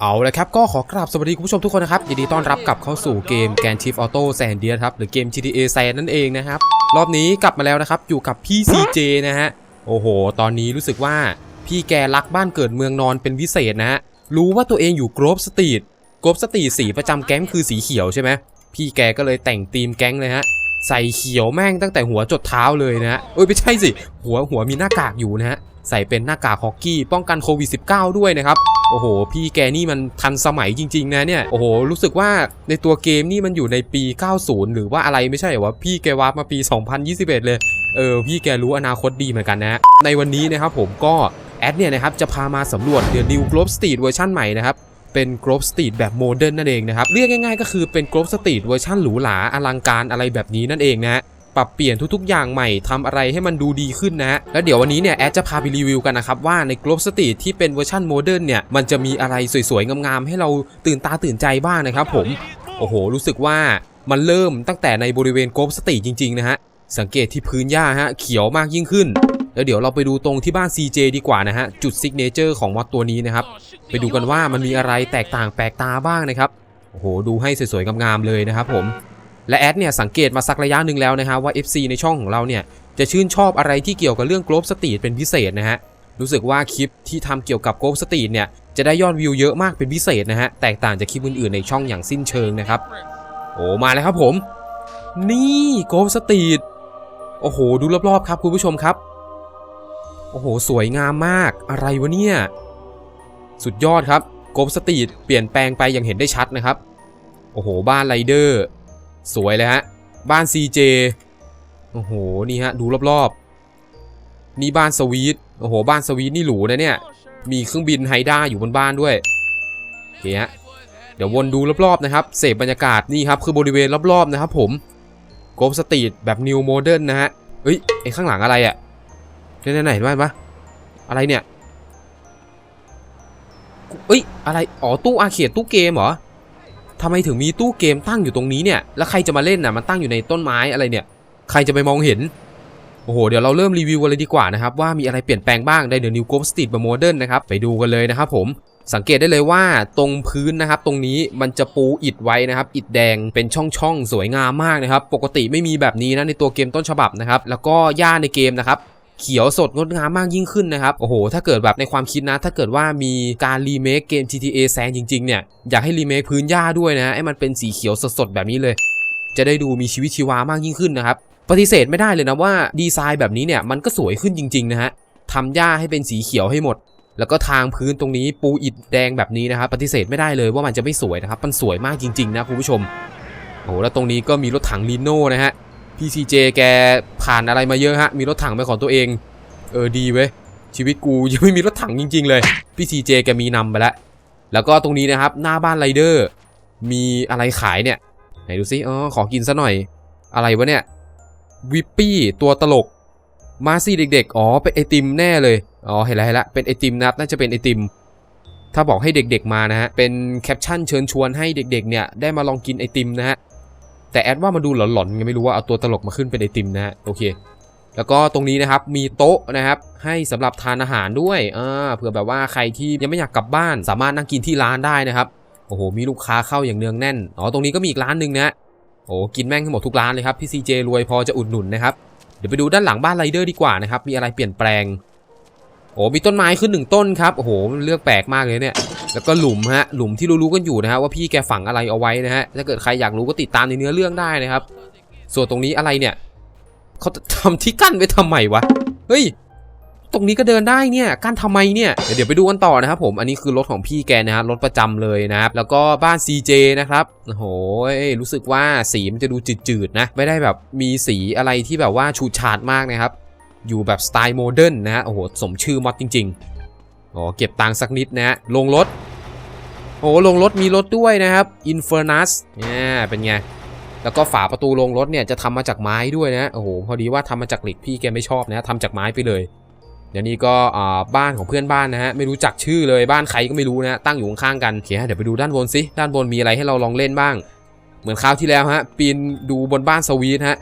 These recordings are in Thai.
เอาเลยครับก็ขอกราบสวัสดีคุณผู้ชมทุกคนนะครับยินดีต้อนรับกลับเข้าสู่เกม g a n Chief Auto San d i a ครับหรือเกม GTA San นั่นเองนะครับ รอบนี้กลับมาแล้วนะครับ อยู่กับพี่ CJ นะฮะ โอ้โห ตอนนี้รู้สึกว่าพี่แกรักบ้านเกิดเมืองนอนเป็นพิเศษนะฮะ รู้ว่าตัวเองอยู่กรอบสตรีทกรอบสตรีทสีประจำแก๊งคือสีเขียวใช่ไหมพี่แกก็เลยแต่งธีมแก๊งเลยฮะใส่เขียวแม่งตั้งแต่หัวจดเท้าเลยนะฮะเอ้ยไม่ใช่สิหัวหัวมีหน้ากากอยู่นะฮะใส่เป็นหน้ากากฮอกกี้ป้องกันโควิด -19 ด้วยนะครับ โอ้โห พี่แกนี่มันทันสมัยจริง ๆ นะเนี่ย โอ้โห รู้สึกว่าในตัวเกมนี่มันอยู่ในปี 90 หรือว่าอะไรไม่ใช่หรอวะพี่แกวาร์ปมาปี 2021 เลย เออ พี่แกรู้อนาคตดีเหมือนกันนะ ในวันนี้นะครับผมก็แอดเนี่ยนะครับจะพามาสำรวจ The New Grove Street เวอร์ชันใหม่นะครับเป็น Grove Street แบบโมเดิร์นนั่นเองนะครับ เรียกง่ายๆก็คือเป็น Grove Street เวอร์ชันหรูหราอลังการอะไรแบบนี้นั่นเองนะ ปรับเปลี่ยนทุกๆ อย่างใหม่ทำอะไรให้มันดูดีขึ้นนะฮะแล้วเดี๋ยววันนี้เนี่ยแอดจะพาไปรีวิวกันนะครับว่าใน Globe St ที่เป็นเวอร์ชันโมเดิร์นเนี่ยมันจะมีอะไรสวยๆงามๆให้เราตื่นตาตื่นใจบ้างนะครับผมโอ้โห รู้สึกว่ามันเริ่มตั้งแต่ในบริเวณ Globe St จริงๆนะฮะสังเกตที่พื้นหญ้าฮะเขียวมากยิ่งขึ้นแล้วเดี๋ยวเราไปดูตรงที่บ้าน CJ ดีกว่านะฮะ จุดซิกเนเจอร์ของมอดตัวนี้นะครับ ไปดูกันว่ามันมีอะไรแตกต่างแปลกตาบ้างนะครับ โอ้โห ดูให้สวยๆงามๆเลยนะครับผม และแอดเนี่ยสังเกตมาสักระยะหนึ่งแล้วนะฮะว่า FC ในช่องของเราเนี่ยจะชื่นชอบอะไรที่เกี่ยวกับเรื่อง Globe Street เป็นพิเศษนะฮะรู้สึกว่าคลิปที่ทำเกี่ยวกับ Globe Street เนี่ยจะได้ยอดวิวเยอะมากเป็นพิเศษนะฮะแตกต่างจากคลิปอื่นๆในช่องอย่างสิ้นเชิงนะครับ โอ้มาแล้วครับผม นี่ Globe Street โอ้โห ดูรอบๆครับคุณผู้ชมครับ โอ้โห สวยงามมากอะไรวะเนี่ยสุดยอดครับ Globe Street เปลี่ยนแปลงไปอย่างเห็นได้ชัดนะครับ โอ้โห บ้านไรเดอร์ สวยเลยฮะ บ้าน CJ โอ้โห นี่ฮะ ดูรอบๆ นี่บ้านสวีท โอ้โห บ้านสวีทนี่หรูนะเนี่ย มีเครื่องบินไฮด้าอยู่บนบ้านด้วยโอเคฮะ เดี๋ยววนดูรอบๆนะครับ เสพบรรยากาศนี่ครับ คือบริเวณรอบๆนะครับผมโกลสตรีทแบบนิวโมเดิร์นนะฮะ เฮ้ย ไอ้ข้างหลังอะไรอะ่ะไหนๆๆเห็นไหมปะอะไรเนี่ยเอ้ย อะไร อ๋อ ตู้อาเขตตู้เกมเหรอ ทำไมถึงมีตู้เกมตั้งอยู่ตรงนี้เนี่ย แล้วใครจะมาเล่นน่ะ มันตั้งอยู่ในต้นไม้อะไรเนี่ย ใครจะไปมองเห็น โอ้โห เดี๋ยวเราเริ่มรีวิวกันเลยดีกว่านะครับ ว่ามีอะไรเปลี่ยนแปลงบ้างในเด e New Grove Street แบบโมเดิร์นนะครับ ไปดูกันเลยนะครับผม สังเกตได้เลยว่าตรงพื้นนะครับ ตรงนี้มันจะปูอิฐไว้นะครับ อิฐแดงเป็นช่องๆ สวยงามมากนะครับ ปกติไม่มีแบบนี้นะในตัวเกมต้นฉบับนะครับ แล้วก็หญ้าในเกมนะครับ เขียวสดงดงามมากยิ่งขึ้นนะครับโอ้โห ถ้าเกิดแบบในความคิดนะ ถ้าเกิดว่ามีการรีเมคเกม GTA แซงจริงๆเนี่ยอยากให้รีเมคพื้นหญ้าด้วยนะให้มันเป็นสีเขียวสดๆแบบนี้เลย จะได้ดูมีชีวิตชีวามากยิ่งขึ้นนะครับปฏิเสธไม่ได้เลยนะว่าดีไซน์แบบนี้เนี่ยมันก็สวยขึ้นจริงๆนะฮะทำหญ้าให้เป็นสีเขียวให้หมด แล้วก็ทางพื้นตรงนี้ปูอิฐแดงแบบนี้นะครับปฏิเสธไม่ได้เลยว่ามันจะไม่สวยนะครับมันสวยมากจริงๆนะคุณผู้ชมโอ้โหแล้วตรงนี้ก็มีรถถังลีโน่นะฮะ PCJ แกผ่านอะไรมาเยอะฮะ มีรถถังเป็นของตัวเอง เออดีเว้ย ชีวิตกูยังไม่มีรถถังจริง ๆ เลย พี่ซีเจแกมีนำไปแล้ว แล้วก็ตรงนี้นะครับ หน้าบ้านไรเดอร์ มีอะไรขายเนี่ย ไหนดูซิ อ๋อ ขอกินซะหน่อย อะไรวะเนี่ย วิปปี้ตัวตลก มาสิเด็ก ๆ อ๋อ เป็นไอติมแน่เลย อ๋อ เห็นแล้วเห็นแล้วเป็นไอติมนะครับ น่าจะเป็นไอติม ถ้าบอกให้เด็กๆมานะฮะ เป็นแคปชั่นเชิญชวนให้เด็กๆ เนี่ย ได้มาลองกินไอติมนะฮะ แต่แอดว่ามันดูหลอนๆไงไม่รู้ว่าเอาตัวตลกมาขึ้นเป็นไอติมนะฮะโอเค แล้วก็ตรงนี้นะครับมีโต๊ะนะครับให้สำหรับทานอาหารด้วยอ่าเผื่อแบบว่าใครที่ยังไม่อยากกลับบ้าน สามารถนั่งกินที่ร้านได้นะครับโอ้โหมีลูกค้าเข้าอย่างเนืองแน่นอ๋อตรงนี้ก็มีอีกร้านหนึ่งนะโอ้กินแม่งทั้งหมดทุกร้านเลยครับพี่ซีเจรวยพอจะอุดหนุนนะครับเดี๋ยวไปดูด้านหลังบ้านไรเดอร์ดีกว่านะครับมีอะไรเปลี่ยนแปลงโอ้มีต้นไม้ขึ้นหนึ่งต้นครับโอ้โหเลือกแปลกมากเลยเนี่ย แล้วก็หลุมฮะหลุมที่รู้ๆกันอยู่นะฮะว่าพี่แกฝังอะไรเอาไว้นะฮะถ้าเกิดใครอยากรู้ก็ติดตามในเนื้อเรื่องได้นะครับ ส่วนตรงนี้อะไรเนี่ยเขาทำที่กั้นไว้ทำไมวะเฮ้ยตรงนี้ก็เดินได้เนี่ยกั้นทำไมเนี่ย เดี๋ยวไปดูกันต่อนะครับผม อันนี้คือรถของพี่แกนะฮะรถประจำเลยนะครับ แล้วก็บ้าน CJ นะครับ โอ้โห รู้สึกว่าสีมันจะดูจืดๆนะ ไม่ได้แบบมีสีอะไรที่แบบว่าฉูดฉาดมากนะครับ อยู่แบบสไตล์โมเดิร์นนะฮะ โอ้โห สมชื่อมอดจริงๆ อ๋อ เก็บตังค์สักนิดนะฮะ ลงรถ อ้โหลงรถมีรถด้วยนะครับ Infernus เนี่ยเป็นไง แล้วก็ฝาประตูโรงรถเนี่ยจะทำมาจากไม้ด้วยนะโอ้โหพอดีว่าทำมาจากเหล็กพี่แกไม่ชอบนะทำจากไม้ไปเลยเดี๋ยวนี้ก็บ้านของเพื่อนบ้านนะฮะไม่รู้จักชื่อเลยบ้านใครก็ไม่รู้นะตั้งอยู่ข้างกันโอเคเดี๋ยวไปดูด้านบนสิด้านบนมีอะไรให้เราลองเล่นบ้าง เหมือนคราวที่แล้วฮะปีนดูบนบ้านสวีทฮะ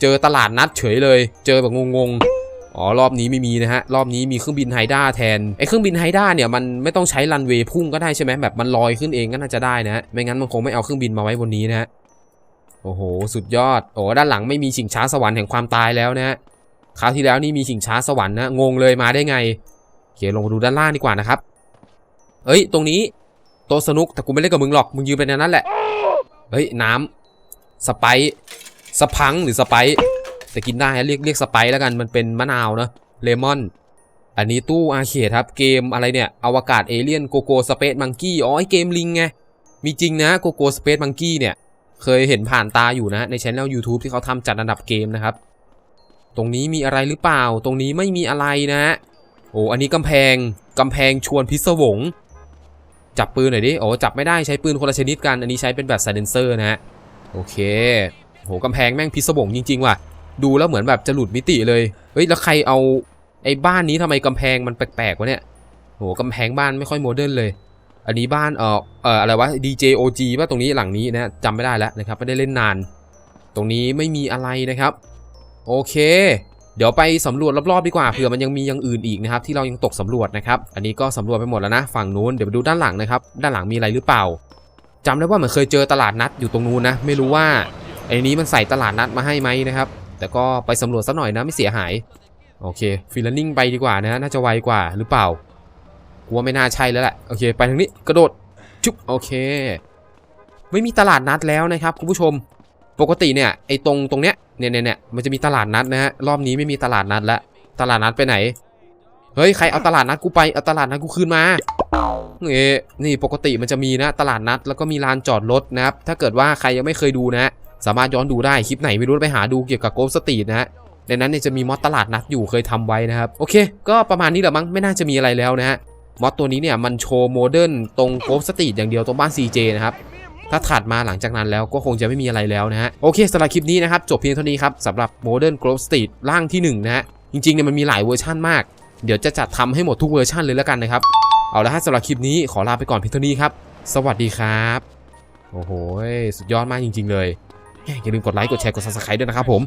เจอตลาดนัดเฉยเลย เจอแบบงงๆ อ๋อรอบนี้ไม่มีนะฮะรอบนี้มีเครื่องบินไฮด้าแทนไอ้เครื่องบินไฮด้าเนี่ยมันไม่ต้องใช้รันเวย์พุ่งก็ได้ใช่ไหมแบบมันลอยขึ้นเองก็น่าจะได้นะฮะไม่งั้นมันคงไม่เอาเครื่องบินมาไว้บนนี้นะฮะโอ้โห สุดยอดโอ้ด้านหลังไม่มีชิงช้าสวรรค์แห่งความตายแล้วนะฮะคราวที่แล้วนี่มีชิงช้าสวรรค์นะงงเลยมาได้ไงโอเคลงมาดูด้านล่างดีกว่านะครับเอ้ย ตรงนี้โตสนุกแต่กูไม่เล่นกับมึงหรอกมึงยืนไปในนั้นแหละเฮ้ยน้ำสไปซ์สพังหรือสไปซ์ แต่กินได้เรียกเรียกสไปซ์แล้วกันมันเป็นมะนาวเนะเลมอน อันนี้ตู้อาเคดครับเกมอะไรเนี่ยอวกาศเอเลี่ยนโกโก้สเปซมังกี้อ๋อไอเกมลิงไงมีจริงนะโกโก้สเปซมังกี้เนี่ยเคยเห็นผ่านตาอยู่นะในช่อง YouTube ที่เขาทำจัดอันดับเกมนะครับ ตรงนี้มีอะไรหรือเปล่า ตรงนี้ไม่มีอะไรนะโอ้อันนี้กำแพงกำแพงชวนพิศวง จับปืนหน่อยดิโอ้จับไม่ได้ใช้ปืนคนละชนิดกัน อันนี้ใช้เป็นแบบไซเลนเซอร์นะฮะโอเคโหกำแพงแม่งพิศวงจริง ๆ ว่ะ ดูแล้วเหมือนแบบจะหลุดมิติเลย เฮ้ย แล้วใครเอาไอ้บ้านนี้ทำไมกำแพงมันแปลกๆวะเนี่ย โหกำแพงบ้านไม่ค่อยโมเดิร์นเลย อันนี้บ้านเออเอออะไรวะ DJOG ป่ะตรงนี้หลังนี้นะจำไม่ได้แล้วนะครับไม่ได้เล่นนาน ตรงนี้ไม่มีอะไรนะครับ โอเค เดี๋ยวไปสำรวจรอบๆดีกว่าเผื่อมันยังมีอย่างอื่นอีกนะครับที่เรายังตกสำรวจนะครับ อันนี้ก็สำรวจไปหมดแล้วนะฝั่งนู้นเดี๋ยวไปดูด้านหลังนะครับด้านหลังมีอะไรหรือเปล่าจำได้ว่าเหมือนเคยเจอตลาดนัดอยู่ตรงนู้นนะไม่รู้ว่าไอ้นี้มันใส่ตลาดนัดมาให้ไหมนะครับ แต่ก็ไปสำรวจสักหน่อยนะไม่เสียหาย โอเคฟิลลิ่งไปดีกว่านะน่าจะไวกว่าหรือเปล่ากูว่าไม่น่าใช่แล้วแหละโอเค ไปทางนี้กระโดดจุ๊บโอเค ไม่มีตลาดนัดแล้วนะครับคุณผู้ชมปกติเนี่ยไอ้ตรงตรงเนี้ยเนี่ยเนี่ยมันจะมีตลาดนัดนะฮะรอบนี้ไม่มีตลาดนัดแล้วตลาดนัดไปไหนเฮ้ยใครเอาตลาดนัดกูไปเอาตลาดนัดกูคืนมาเอ้นี่ปกติมันจะมีนะตลาดนัดแล้วก็มีลานจอดรถนะครับถ้าเกิดว่าใครยังไม่เคยดูนะ สามารถย้อนดูได้คลิปไหนไม่รู้ไปหาดูเกี่ยวกับโกลสตรีทนะฮะในนั้นเนี่ยจะมีมอดตลาดนัดอยู่เคยทำไว้นะครับโอเค ก็ประมาณนี้แหละมั้งไม่น่าจะมีอะไรแล้วนะฮะมอดตัวนี้เนี่ยมันโชว์โมเดิร์นตรงโกลสตรีทอย่างเดียวตรงบ้าน CJ นะครับถ้าถัดมาหลังจากนั้นแล้วก็คงจะไม่มีอะไรแล้วนะฮะโอเคสำหรับคลิปนี้นะครับจบเพียงเท่านี้ครับสำหรับ Modern Grove Street ร่างที่ 1 นะฮะจริงๆเนี่ยมันมีหลายเวอร์ชันมาก เดี๋ยวจะจัดทำให้หมดทุกเวอร์ชันเลยแล้วกันนะครับ เอาละฮะสำหรับคลิปนี้ขอลาไปก่อนเพียงเท่านี้ครับ สวัสดีครับ โอ้โหสุดยอดมากจริง ๆ เลย อย่าลืมกดไลค์กดแชร์กด subscribe ด้วยนะครับผม